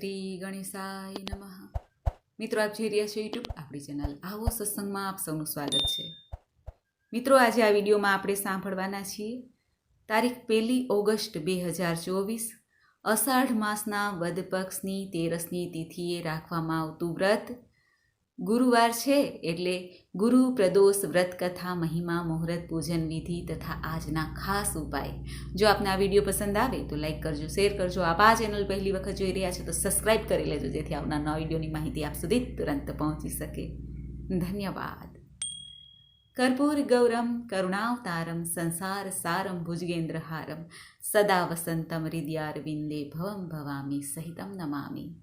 શ્રી ગણેશાય નમઃ. મિત્રો, આપ જોઈ રહ્યા છો યુટ્યુબ આપણી ચેનલ આવો સત્સંગમાં આપ સૌનું સ્વાગત છે. મિત્રો, આજે આ વિડીયોમાં આપણે સાંભળવાના છીએ તારીખ પહેલી ઓગસ્ટ બે હજાર ચોવીસ, અષાઢ માસના વદ પક્ષની તેરસની તિથિએ રાખવામાં આવતું વ્રત ગુરુવાર છે એટલે ગુરુ, પ્રદોષ, વ્રત, કથા, મહિમા, મુહૂર્ત, પૂજન વિધિ તથા આજના ખાસ ઉપાય. જો આપને આ વીડિયો પસંદ આવે તો લાઈક કરજો, શેર કરજો. આપ આ ચેનલ પહેલી વખત જોઈ રહ્યા છો તો સબસ્ક્રાઈબ કરી લેજો, જેથી આવનાર નવા વિડીયોની માહિતી આપ સુધી તુરંત પહોંચી શકે. ધન્યવાદ. કર્પૂર ગૌરમ, કરુણાવતારમ, સંસાર સારમ, ભુજગેન્દ્રહારમ. સદા વસંતમ હૃદયારવિંદે ભવમ ભવામી, સહિતમ નમામી.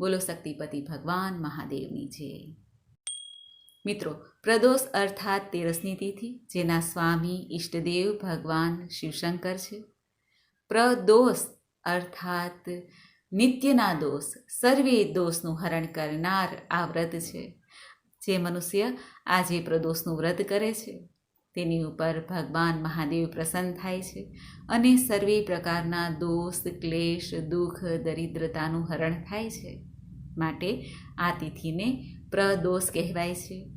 બોલો શક્તિપતિ ભગવાન મહાદેવની જય. મિત્રો, પ્રદોષ અર્થાત તેરસની તિથિ, જેના સ્વામી ઈષ્ટદેવ ભગવાન શિવશંકર છે. પ્રદોષ અર્થાત નિત્યના દોષ, સર્વે દોષનું હરણ કરનાર આ વ્રત છે, જે મનુષ્ય આજે પ્રદોષનું વ્રત કરે છે. તેની ઉપર ભગવાન મહાદેવ પ્રસન્ન થાય છે અને સર્વે પ્રકારના દોષ, ક્લેશ, દુઃખ, દરિદ્રતાનું હરણ થાય છે. માટે આ તિથિને પ્રદોષ કહેવાય છે.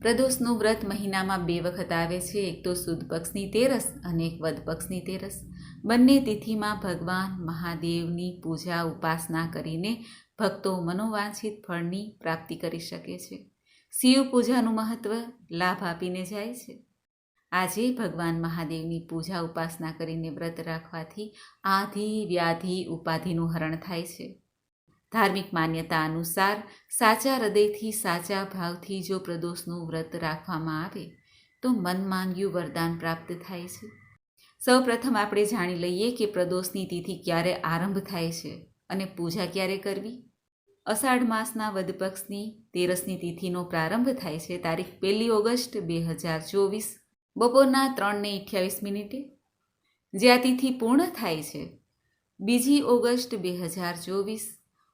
પ્રદોષનું વ્રત મહિનામાં બે વખત આવે છે. એક તો સુદ પક્ષની તેરસ અને એક વદ પક્ષની તેરસ. બંને તિથિમાં ભગવાન મહાદેવની પૂજા ઉપાસના કરીને ભક્તો મનોવાંછિત ફળની પ્રાપ્તિ કરી શકે છે. શિવ પૂજાનું મહત્વ લાભ આપીને જાય છે. આજે ભગવાન મહાદેવની પૂજા ઉપાસના કરીને વ્રત રાખવાથી આધિ વ્યાધિ ઉપાધિનું હરણ થાય છે. ધાર્મિક માન્યતા અનુસાર સાચા હૃદયથી સાચા ભાવથી જો પ્રદોષનું વ્રત રાખવામાં આવે, તો મન માંગ્યું વરદાન પ્રાપ્ત થાય છે. સૌ પ્રથમ આપણે જાણી લઈએ કે પ્રદોષની તિથિ ક્યારે આરંભ થાય છે અને પૂજા ક્યારે કરવી. અષાઢ માસના વધપક્ષની તેરસની તિથિનો પ્રારંભ થાય છે તારીખ પહેલી ઓગસ્ટ બે હજાર ચોવીસ, બપોરના ત્રણને અઠ્યાવીસ મિનિટે. જે આ તિથિ પૂર્ણ થાય છે, બીજી ઓગસ્ટ બે હજાર ચોવીસ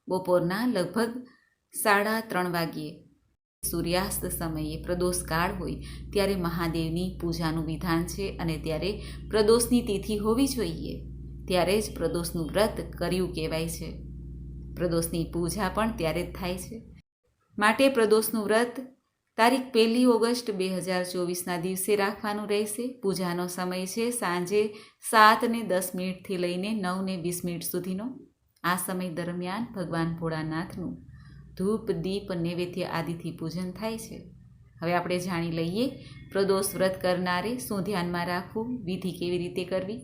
બપોરના લગભગ સાડા ત્રણ વાગ્યે. સૂર્યાસ્ત સમયે પ્રદોષ કાળ હોય ત્યારે મહાદેવની પૂજાનું વિધાન છે અને ત્યારે પ્રદોષની તિથિ હોવી જોઈએ. ત્યારે જ પ્રદોષનું વ્રત કર્યું કહેવાય છે. પ્રદોષની પૂજા પણ ત્યારે જ થાય છે. માટે પ્રદોષનું વ્રત તારીખ પહેલી ઓગસ્ટ બે હજાર ચોવીસના દિવસે રાખવાનું રહેશે. પૂજાનો સમય છે સાંજે સાત ને દસ મિનિટથી લઈને નવ ને વીસ મિનિટ સુધીનો. આ સમય દરમિયાન ભગવાન ભોળાનાથનું ધૂપ, દીપ, નૈવેદ્ય આદિથી પૂજન થાય છે. હવે આપણે જાણી લઈએ પ્રદોષ વ્રત કરનારે શું ધ્યાનમાં રાખવું, વિધિ કેવી રીતે કરવી?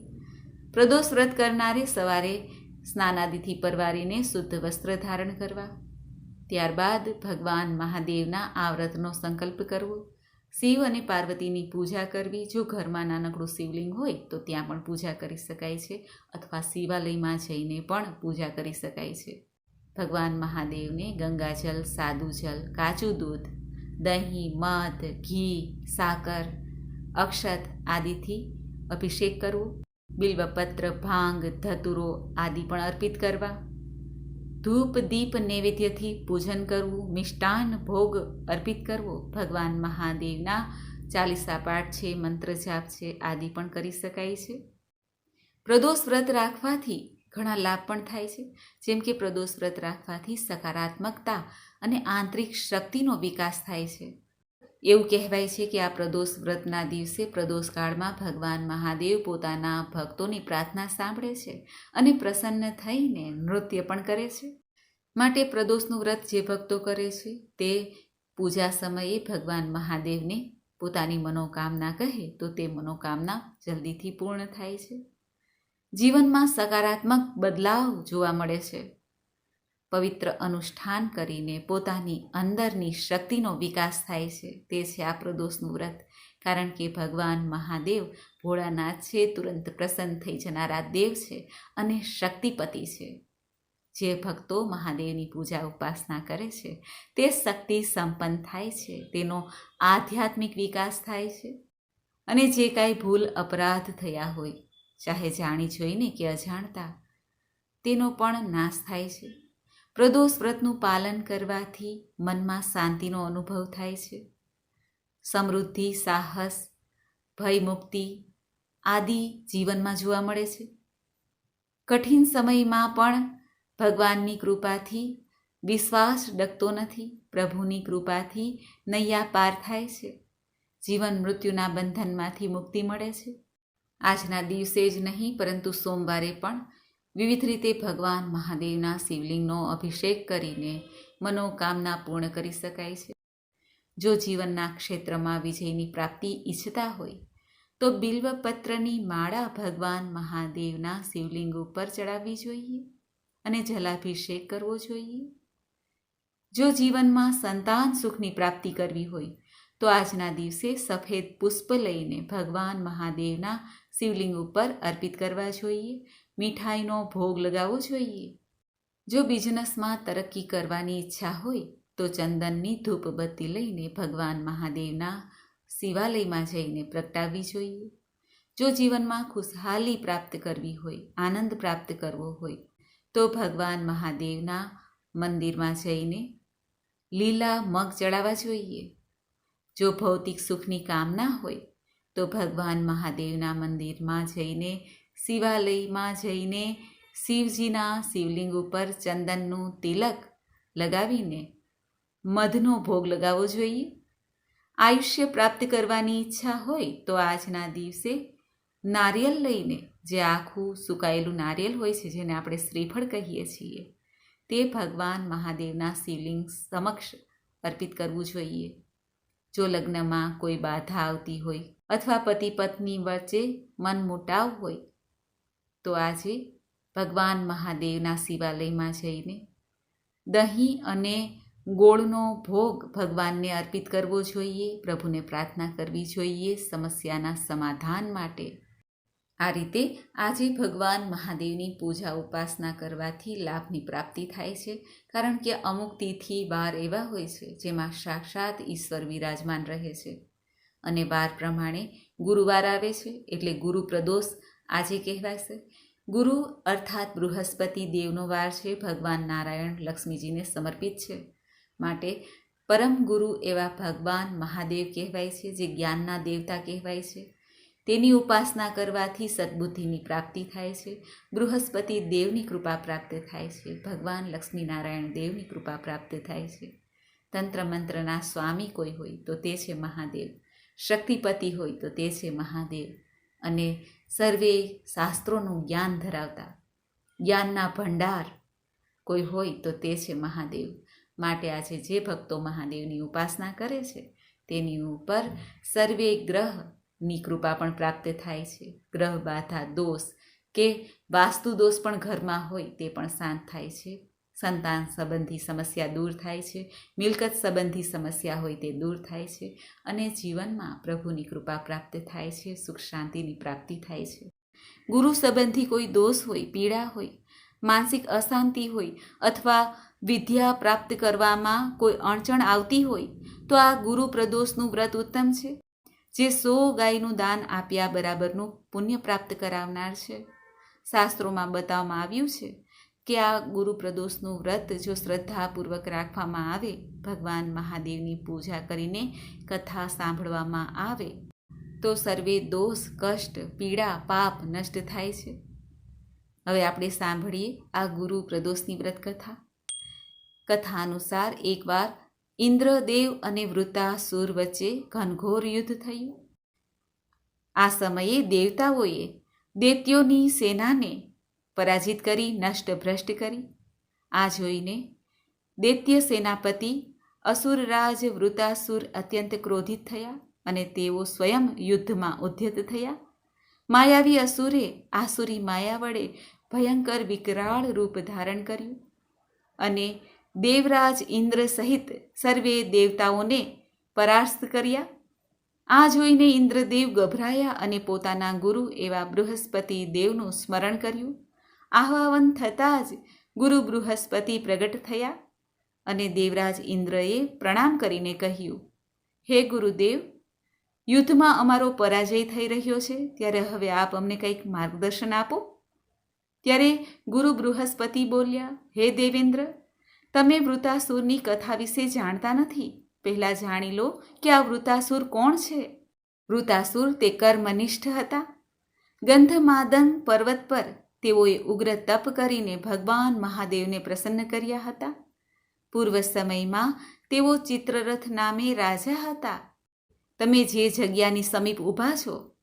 પ્રદોષ વ્રત કરનારે સવારે સ્નાનાદિથી પરવારીને શુદ્ધ વસ્ત્ર ધારણ કરવા. ત્યારબાદ ભગવાન મહાદેવના આ વ્રતનો સંકલ્પ કરવો. શિવ અને પાર્વતીની પૂજા કરવી. જો ઘરમાં નાનકડું શિવલિંગ હોય, તો ત્યાં પણ પૂજા કરી શકાય છે અથવા શિવાલયમાં જઈને પણ પૂજા કરી શકાય છે. ભગવાન મહાદેવને ગંગાજલ સાદું જલ કાચું દૂધ, દહીં, મધ, ઘી, સાકર, અક્ષત આદિથી અભિષેક કરવો, બિલ્વપત્ર, ભાંગ, ધતુરો આદિ પણ અર્પિત કરવા. ધૂપ, દીપ, નૈવેદ્યથી પૂજન કરવું, મિષ્ટાન, ભોગ અર્પિત કરવો, ભગવાન મહાદેવના ચાલીસા પાઠ છે, મંત્ર જાપ છે, આદિ પણ કરી શકાય છે. પ્રદોષ વ્રત રાખવાથી ઘણા લાભ પણ થાય છે. જેમ કે પ્રદોષ વ્રત રાખવાથી સકારાત્મકતા અને આંતરિક શક્તિનો વિકાસ થાય છે. એવું કહેવાય છે કે આ પ્રદોષ વ્રતના દિવસે પ્રદોષ કાળમાં ભગવાન મહાદેવ પોતાના ભક્તોની પ્રાર્થના સાંભળે છે અને પ્રસન્ન થઈને નૃત્ય પણ કરે છે. માટે પ્રદોષનું વ્રત જે ભક્તો કરે છે તે પૂજા સમયે ભગવાન મહાદેવને પોતાની મનોકામના કહે તો તે મનોકામના જલ્દીથી પૂર્ણ થાય છે. જીવનમાં સકારાત્મક બદલાવ જોવા મળે છે. પવિત્ર અનુષ્ઠાન કરીને પોતાની અંદરની શક્તિનો વિકાસ થાય છે. તે છે આ પ્રદોષનું વ્રત. કારણ કે ભગવાન મહાદેવ ભોળાનાથ છે, તુરંત પ્રસન્ન થઈ જનારા દેવ છે અને શક્તિપતિ છે. જે ભક્તો મહાદેવની પૂજા ઉપાસના કરે છે, તે શક્તિ સંપન્ન થાય છે, તેનો આધ્યાત્મિક વિકાસ થાય છે. અને જે કાંઈ ભૂલ અપરાધ થયા હોય, ચાહે જાણી જોઈને કે અજાણતા, તેનો પણ નાશ થાય છે. પ્રદોષ વ્રતનું પાલન કરવાથી મનમાં શાંતિનો અનુભવ થાય છે. સમૃદ્ધિ, સાહસ ભયમુક્તિ આદિ જીવનમાં જોવા મળે છે. કઠિન સમયમાં પણ ભગવાનની કૃપાથી વિશ્વાસ ડગતો નથી, પ્રભુની કૃપાથી નૈયા પાર થાય છે. જીવન મૃત્યુના બંધનમાંથી મુક્તિ મળે છે. આજના દિવસે જ નહીં, પરંતુ સોમવારે પણ વિવિધ રીતે ભગવાન મહાદેવના શિવલિંગનો અભિષેક કરીને મનોકામના પૂર્ણ કરી શકાય છે. જો જીવનના ક્ષેત્રમાં વિજયની પ્રાપ્તિ ઈચ્છતા હોય, તો બિલ્વપત્રની માળા ભગવાન મહાદેવના શિવલિંગ ઉપર ચડાવવી જોઈએ અને જલાભિષેક કરવો જોઈએ. જો જીવનમાં સંતાન સુખની પ્રાપ્તિ કરવી હોય, તો આજના દિવસે સફેદ પુષ્પ લઈને ભગવાન મહાદેવના શિવલિંગ ઉપર અર્પિત કરવા જોઈએ મીઠાઈનો ભોગ લગાવવો જોઈએ. જો બિઝનેસમાં તરક્કી કરવાની ઈચ્છા હોય, તો ચંદનની ધૂપબત્તી લઈને ભગવાન મહાદેવના શિવાલયમાં જઈને પ્રગટાવવી જોઈએ. જો જીવનમાં ખુશહાલી પ્રાપ્ત કરવી હોય, આનંદ પ્રાપ્ત કરવો હોય, તો ભગવાન મહાદેવના મંદિરમાં જઈને લીલા મગ ચડાવવા જોઈએ. જો ભૌતિક સુખની કામના હોય, તો ભગવાન મહાદેવના મંદિરમાં જઈને શિવાલયમાં જઈને શિવજીના શિવલિંગ ઉપર ચંદનનું તિલક લગાવીને મધનો ભોગ લગાવવો જોઈએ. આયુષ્ય પ્રાપ્ત કરવાની ઈચ્છા હોય તો આજના દિવસે નારિયેલ લઈને જે આખું સુકાયેલું નારિયેલ હોય છે જેને આપણે શ્રીફળ કહીએ છીએ, તે ભગવાન મહાદેવના શિવલિંગ સમક્ષ અર્પિત કરવું જોઈએ. જો લગ્નમાં કોઈ બાધા આવતી હોય અથવા પતિ પત્ની વચ્ચે મન મુટાવ હોય તો આજે ભગવાન મહાદેવના શિવાલયમાં જઈને દહીં અને ગોળનો ભોગ ભગવાનને અર્પિત કરવો જોઈએ, પ્રભુને પ્રાર્થના કરવી જોઈએ, સમસ્યાના સમાધાન માટે. આ રીતે આજે ભગવાન મહાદેવની પૂજા ઉપાસના કરવાથી લાભની પ્રાપ્તિ થાય છે, કારણ કે અમુક તિથિ વાર એવા હોય છે જેમાં સાક્ષાત ઈશ્વર વિરાજમાન રહે છે. અને વાર પ્રમાણે ગુરુવાર આવે છે, એટલે ગુરુ પ્રદોષ આજે કહેવાશે. ગુરુ અર્થાત બૃહસ્પતિ દેવનો વાર છે. ભગવાન નારાયણ લક્ષ્મીજીને સમર્પિત છે. માટે પરમ ગુરુ એવા ભગવાન મહાદેવ કહેવાય છે, જે જ્ઞાનના દેવતા કહેવાય છે. તેની ઉપાસના કરવાથી સદબુદ્ધિની પ્રાપ્તિ થાય છે. બૃહસ્પતિ દેવની કૃપા પ્રાપ્ત થાય છે. ભગવાન લક્ષ્મીનારાયણ દેવની કૃપા પ્રાપ્ત થાય છે. તંત્ર મંત્રના સ્વામી કોઈ હોય તો તે છે મહાદેવ. શક્તિપતિ હોય તો તે છે મહાદેવ. અને સર્વે શાસ્ત્રોનું જ્ઞાન ધરાવતા. જ્ઞાનના ભંડાર કોઈ હોય તો તે છે મહાદેવ. માટે આજે જે ભક્તો મહાદેવની ઉપાસના કરે છે, તેની ઉપર સર્વે ગ્રહની કૃપા પણ પ્રાપ્ત થાય છે. ગ્રહ બાધા, દોષ કે વાસ્તુ દોષ પણ ઘરમાં હોય તે પણ શાંત થાય છે. સંતાન સંબંધી સમસ્યા દૂર થાય છે, મિલકત સંબંધી સમસ્યા હોય તે દૂર થાય છે અને જીવનમાં પ્રભુની કૃપા પ્રાપ્ત થાય છે, સુખ શાંતિની પ્રાપ્તિ થાય છે. ગુરુ સંબંધી કોઈ દોષ હોય, પીડા હોય, માનસિક અશાંતિ હોય અથવા વિદ્યા પ્રાપ્ત કરવામાં કોઈ અડચણ આવતી હોય તો આ ગુરુ પ્રદોષનું વ્રત ઉત્તમ છે, જે સો ગાયનું દાન આપ્યા બરાબરનું પુણ્ય પ્રાપ્ત કરાવનાર છે. શાસ્ત્રોમાં બતાવવામાં આવ્યું છે કે આ ગુરુ પ્રદોષનું વ્રત જો શ્રદ્ધાપૂર્વક રાખવામાં આવે, ભગવાન મહાદેવની પૂજા કરીને કથા સાંભળવામાં આવે, તો સર્વે દોષ, કષ્ટ, પીડા, પાપ નષ્ટ થાય છે. હવે આપણે સાંભળીએ આ ગુરુ પ્રદોષની વ્રત કથા કથા અનુસાર એકવાર ઇન્દ્રદેવ અને વૃતાસુર વચ્ચે ઘનઘોર યુદ્ધ થયું. આ સમયે દેવતાઓએ દૈત્યોની સેનાને પરાજિત કરી નષ્ટ ભ્રષ્ટ કરી. આ જોઈને દૈત્ય સેનાપતિ અસુરરાજ વૃતાસુર અત્યંત ક્રોધિત થયા અને તેઓ સ્વયં યુદ્ધમાં ઉદ્યત થયા. માયાવી અસુરે આસુરી માયા વડે ભયંકર વિકરાળ રૂપ ધારણ કર્યું અને દેવરાજ ઇન્દ્ર સહિત સર્વે દેવતાઓને પરાસ્ત કર્યા. આ જોઈને ઇન્દ્રદેવ ગભરાયા અને પોતાના ગુરુ એવા બૃહસ્પતિ દેવનું સ્મરણ કર્યું. આહ્વાન થતાં જ ગુરુ બૃહસ્પતિ પ્રગટ થયા અને દેવરાજ ઇન્દ્રએ પ્રણામ કરીને કહ્યું, હે ગુરુદેવ, યુદ્ધમાં અમારો પરાજય થઈ રહ્યો છે, ત્યારે હવે આપ અમને કંઈક માર્ગદર્શન આપો. ત્યારે ગુરુ બૃહસ્પતિ બોલ્યા, હે દેવેન્દ્ર, તમે વૃતાસુરની કથા વિશે જાણતા નથી. પહેલાં જાણી લો કે આ વૃતાસુર કોણ છે. વૃતાસુર તે કર્મનિષ્ઠ હતા. ગંધમાદન પર્વત પર તેઓએ ઉગ્ર તપ કરીને ભગવાન મહાદેવને પ્રસન્ન કર્યા હતા. પૂર્વ સમયમાં તેઓ ચિત્રરથ નામે રાજા હતા. તમે જે જગ્યાની સમીપ ઊભા છો,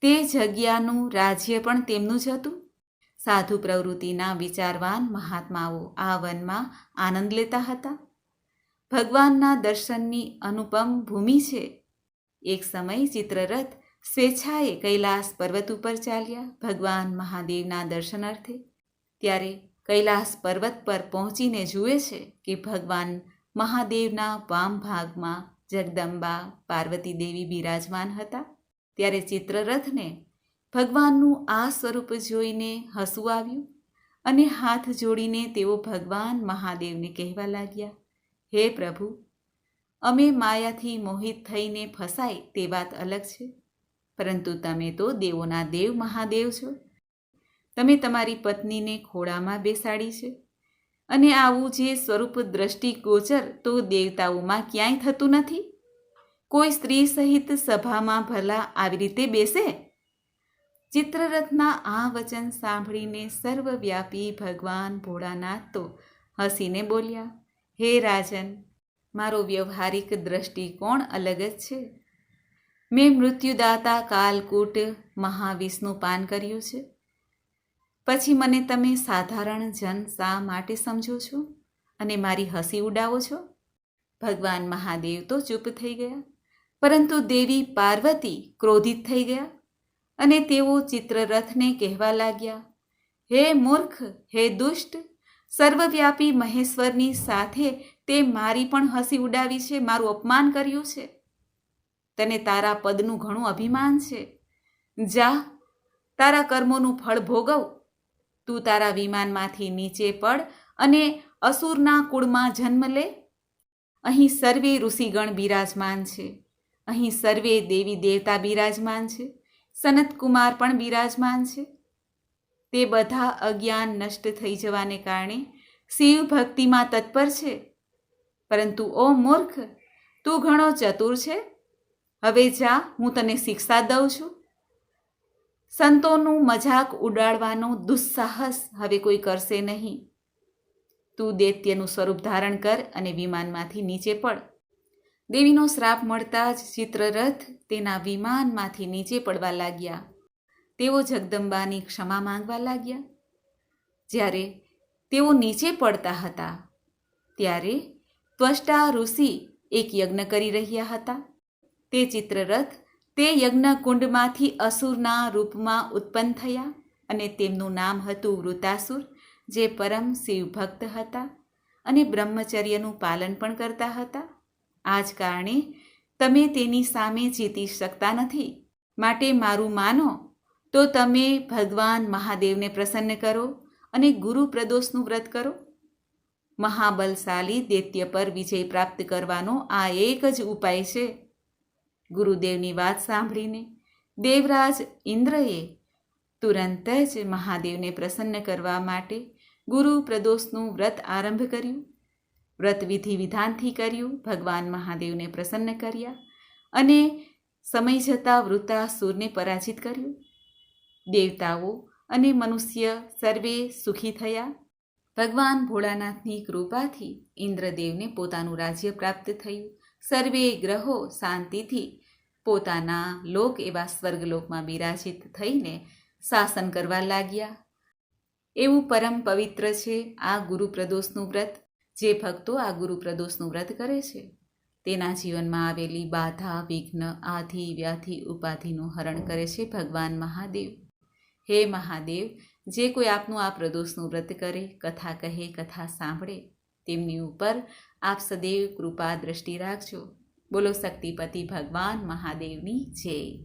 તે જગ્યાનું રાજ્ય પણ તેમનું જ હતું. સાધુ પ્રવૃત્તિના વિચારવાન મહાત્માઓ આ વનમાં આનંદ લેતા હતા. ભગવાનના દર્શનની અનુપમ ભૂમિ છે. એક સમય ચિત્રરથ સ્વેચ્છાએ કૈલાસ પર્વત ઉપર ચાલ્યા ભગવાન મહાદેવના દર્શનાર્થે. ત્યારે કૈલાસ પર્વત પર પહોંચીને જુએ છે કે ભગવાન મહાદેવના વામ ભાગમાં જગદંબા, પાર્વતી દેવી બિરાજમાન હતા. ત્યારે ચિત્રરથને ભગવાનનું આ સ્વરૂપ જોઈને હસવું આવ્યું અને હાથ જોડીને તેઓ ભગવાન મહાદેવને કહેવા લાગ્યા, હે પ્રભુ, અમે માયાથી મોહિત થઈને ફસાય તે વાત અલગ છે. પરંતુ તમે તો દેવોના દેવ મહાદેવ છો. તમે તમારી પત્નીને ખોળામાં બેસાડી છે. અને આવું જે સ્વરૂપ દ્રષ્ટિ ગોચર તો દેવતાઓમાં ક્યાંય થતું નથી? કોઈ સ્ત્રી સહિત સભામાં ભલા આવી રીતે બેસે? ચિત્રરથના આ વચન સાંભળીને સર્વવ્યાપી ભગવાન ભોળાનાથ તો હસીને બોલ્યા, હે રાજન, મારો વ્યવહારિક દ્રષ્ટિકોણ અલગ જ છે. મેં મૃત્યુદાતા કાલકૂટ મહાવિષ્ણુ પાન કર્યું છે. પછી મને તમે સાધારણ જન શા માટે સમજો છો? અને મારી હસી ઉડાવો છો? ભગવાન મહાદેવ તો ચૂપ થઈ ગયા. પરંતુ દેવી પાર્વતી ક્રોધિત થઈ ગયા અને તેઓ ચિત્રરથને કહેવા લાગ્યા, હે મૂર્ખ, હે દુષ્ટ, સર્વવ્યાપી મહેશ્વરની સાથે તે મારી પણ હસી ઉડાવી છે, મારું અપમાન કર્યું છે. તને તારા પદનું ઘણું અભિમાન છે. જા, તારા કર્મોનું ફળ ભોગવ. તું તારા વિમાનમાંથી નીચે પડ અને અસુરના કુળમાં જન્મ લે. અહીં સર્વે ઋષિગણ બિરાજમાન છે. અહીં સર્વે દેવી દેવતા બિરાજમાન છે. સનત કુમાર પણ બિરાજમાન છે. તે બધા અજ્ઞાન નષ્ટ થઈ જવાને કારણે શિવ ભક્તિમાં તત્પર છે. પરંતુ ઓ મૂર્ખ, તું ઘણો ચતુર છે. હવે જા, હું તને શિક્ષા દઉં છું. સંતોનું મજાક ઉડાડવાનો દુસ્સાહસ હવે કોઈ કરશે નહીં. તું દૈત્યનું સ્વરૂપ ધારણ કર અને વિમાનમાંથી નીચે પડ. દેવીનો શ્રાપ મળતા જ ચિત્રરથ તેના વિમાનમાંથી નીચે પડવા લાગ્યા. તેઓ જગદંબાની ક્ષમા માંગવા લાગ્યા. જ્યારે તેઓ નીચે પડતા હતા, ત્યારે ત્વષ્ટા ઋષિ એક યજ્ઞ કરી રહ્યા હતા. તે ચિત્રરથ તે યજ્ઞકુંડમાંથી અસુરના રૂપમાં ઉત્પન્ન થયા અને તેમનું નામ હતું વૃતાસુર, જે પરમ શિવભક્ત હતા અને બ્રહ્મચર્યનું પાલન પણ કરતા હતા. આ જ કારણે તમે તેની સામે જીતી શકતા નથી. માટે મારું માનો, તો તમે ભગવાન મહાદેવને પ્રસન્ન કરો અને ગુરુ પ્રદોષનું વ્રત કરો. મહાબલશાલી દૈત્ય પર વિજય પ્રાપ્ત કરવાનો આ એક જ ઉપાય છે. ગુરુદેવની વાત સાંભળીને દેવરાજ ઇન્દ્રએ તુરંત જ મહાદેવને પ્રસન્ન કરવા માટે ગુરુ પ્રદોષનું વ્રત આરંભ કર્યું. વ્રત વિધિ વિધાનથી કર્યું. ભગવાન મહાદેવને પ્રસન્ન કર્યા અને સમય જતાં વૃતાસુરને પરાજિત કર્યું. દેવતાઓ અને મનુષ્ય સર્વે સુખી થયા. ભગવાન ભોળાનાથની કૃપાથી ઇન્દ્રદેવને પોતાનું રાજ્ય પ્રાપ્ત થયું. સર્વે ગ્રહો શાંતિથી. પોતાના લોક એવા સ્વર્ગલોકમાં બિરાજિત થઈને શાસન કરવા લાગ્યા. એવું પરમ પવિત્ર છે આ ગુરુ પ્રદોષનું વ્રત, જે ભક્તો આ ગુરુ પ્રદોષનું વ્રત કરે છે. તેના જીવનમાં આવેલી બાધા, વિઘ્ન, આધિ, વ્યાધિ, ઉપાધિનું હરણ કરે છે ભગવાન મહાદેવ. હે મહાદેવ, જે કોઈ આપનું આ પ્રદોષનું વ્રત કરે, કથા કહે, કથા સાંભળે, તેમની ઉપર આપ સદૈવ કૃપા દ્રષ્ટિ રાખજો. બોલો શક્તિપતિ ભગવાન મહાદેવની જય.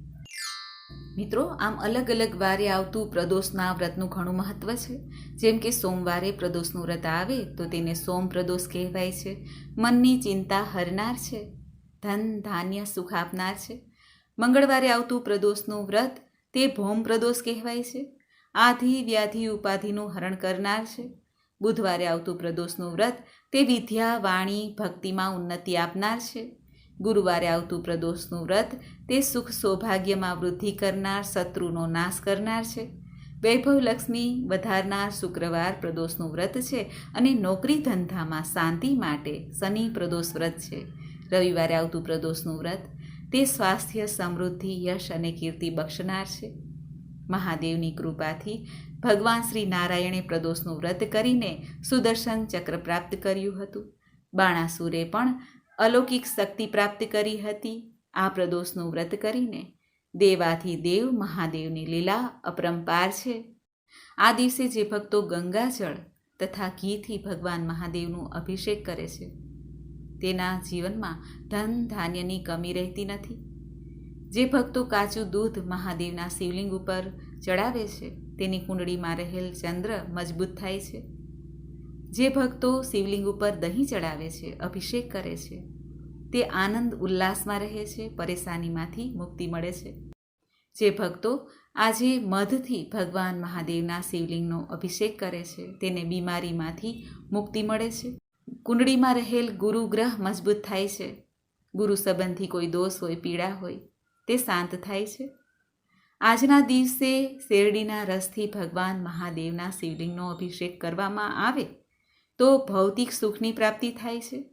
મિત્રો, આમ અલગ અલગ વારે આવતું પ્રદોષના વ્રતનું ઘણું મહત્વ છે. જેમ કે સોમવારે પ્રદોષનું વ્રત આવે, તો તેને સોમ પ્રદોષ કહેવાય છે. મનની ચિંતા હરનાર છે. ધન ધાન્ય સુખ આપનાર છે. મંગળવારે આવતું પ્રદોષનું વ્રત, તે ભૌમ પ્રદોષ કહેવાય છે. આધિ વ્યાધિ ઉપાધિનું હરણ કરનાર છે. બુધવારે આવતું પ્રદોષનું વ્રત તે વિદ્યા, વાણી, ભક્તિમાં ઉન્નતિ આપનાર છે. ગુરુવારે આવતું પ્રદોષનું વ્રત તે સુખ સૌભાગ્યમાં વૃદ્ધિ કરનાર, શત્રુનો નાશ કરનાર છે. વૈભવ લક્ષ્મી વધારનાર શુક્રવાર પ્રદોષનું વ્રત છે અને નોકરી ધંધામાં શાંતિ માટે શનિ પ્રદોષ વ્રત છે. રવિવારે આવતું પ્રદોષનું વ્રત તે સ્વાસ્થ્ય, સમૃદ્ધિ, યશ અને કીર્તિ બક્ષનાર છે. મહાદેવની કૃપાથી ભગવાન શ્રી નારાયણે પ્રદોષનું વ્રત કરીને સુદર્શન ચક્ર પ્રાપ્ત કર્યું હતું. બાણાસુરે પણ અલૌકિક શક્તિ પ્રાપ્ત કરી હતી. આ પ્રદોષનું વ્રત કરીને દેવાથી દેવ મહાદેવની લીલા અપરંપાર છે. આ દિવસે જે ભક્તો ગંગાજળ તથા ઘીથી ભગવાન મહાદેવનું અભિષેક કરે છે, તેના જીવનમાં ધન ધાન્યની કમી રહેતી નથી. જે ભક્તો કાચું દૂધ મહાદેવના શિવલિંગ ઉપર ચડાવે છે, તેની કુંડળીમાં રહેલ ચંદ્ર મજબૂત થાય છે. જે ભક્તો શિવલિંગ ઉપર દહીં ચડાવે છે, અભિષેક કરે છે, તે આનંદ ઉલ્લાસમાં રહે છે, પરેશાનીમાંથી મુક્તિ મળે છે. જે ભક્તો આજે મધથી ભગવાન મહાદેવના શિવલિંગનો અભિષેક કરે છે, તેને બીમારીમાંથી મુક્તિ મળે છે. કુંડળીમાં રહેલ ગુરુ ગ્રહ મજબૂત થાય છે. ગુરુ સંબંધી કોઈ દોષ હોય, પીડા હોય તે શાંત થાય છે. આજના દિવસે શેરડીના રસથી ભગવાન મહાદેવના શિવલિંગનો અભિષેક કરવામાં આવે તો ભૌતિક સુખની પ્રાપ્તિ થાય છે.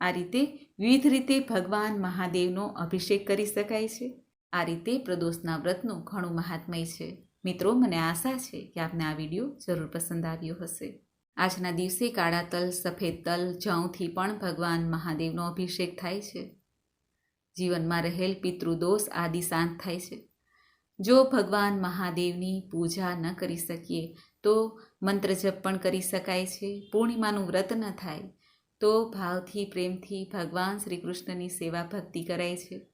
આ રીતે વિવિધ રીતે ભગવાન મહાદેવનો અભિષેક કરી શકાય છે. આ રીતે પ્રદોષના વ્રતનું ઘણું મહાત્મય છે. મિત્રો, મને આશા છે કે આપને આ વીડિયો જરૂર પસંદ આવ્યો હશે. આજના દિવસે કાળા તલ, સફેદ તલ, જવથી પણ ભગવાન મહાદેવનો અભિષેક થાય છે. જીવનમાં રહેલ પિતૃદોષ આદિ શાંત થાય છે. જો ભગવાન મહાદેવની પૂજા ન કરી શકીએ, તો મંત્ર જપ પણ કરી શકાય છે. પૂર્ણિમાનું વ્રત ન થાય, તો ભાવથી પ્રેમથી ભગવાન શ્રી કૃષ્ણની સેવા ભક્તિ કરાય છે.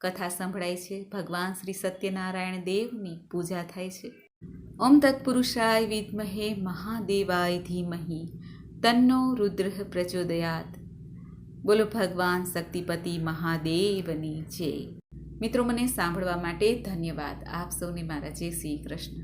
કથા સંભળાય છે, ભગવાન શ્રી સત્યનારાયણ દેવની પૂજા થાય છે. ઓમ તત્પુરુષાય વિદ્મહે મહાદેવાય ધીમહી. તન્નો રુદ્ર પ્રચોદયાત. બોલો ભગવાન શક્તિપતિ મહાદેવની જય. મિત્રો, મને સાંભળવા માટે ધન્યવાદ. આપ સૌને મારા જય શ્રી કૃષ્ણ.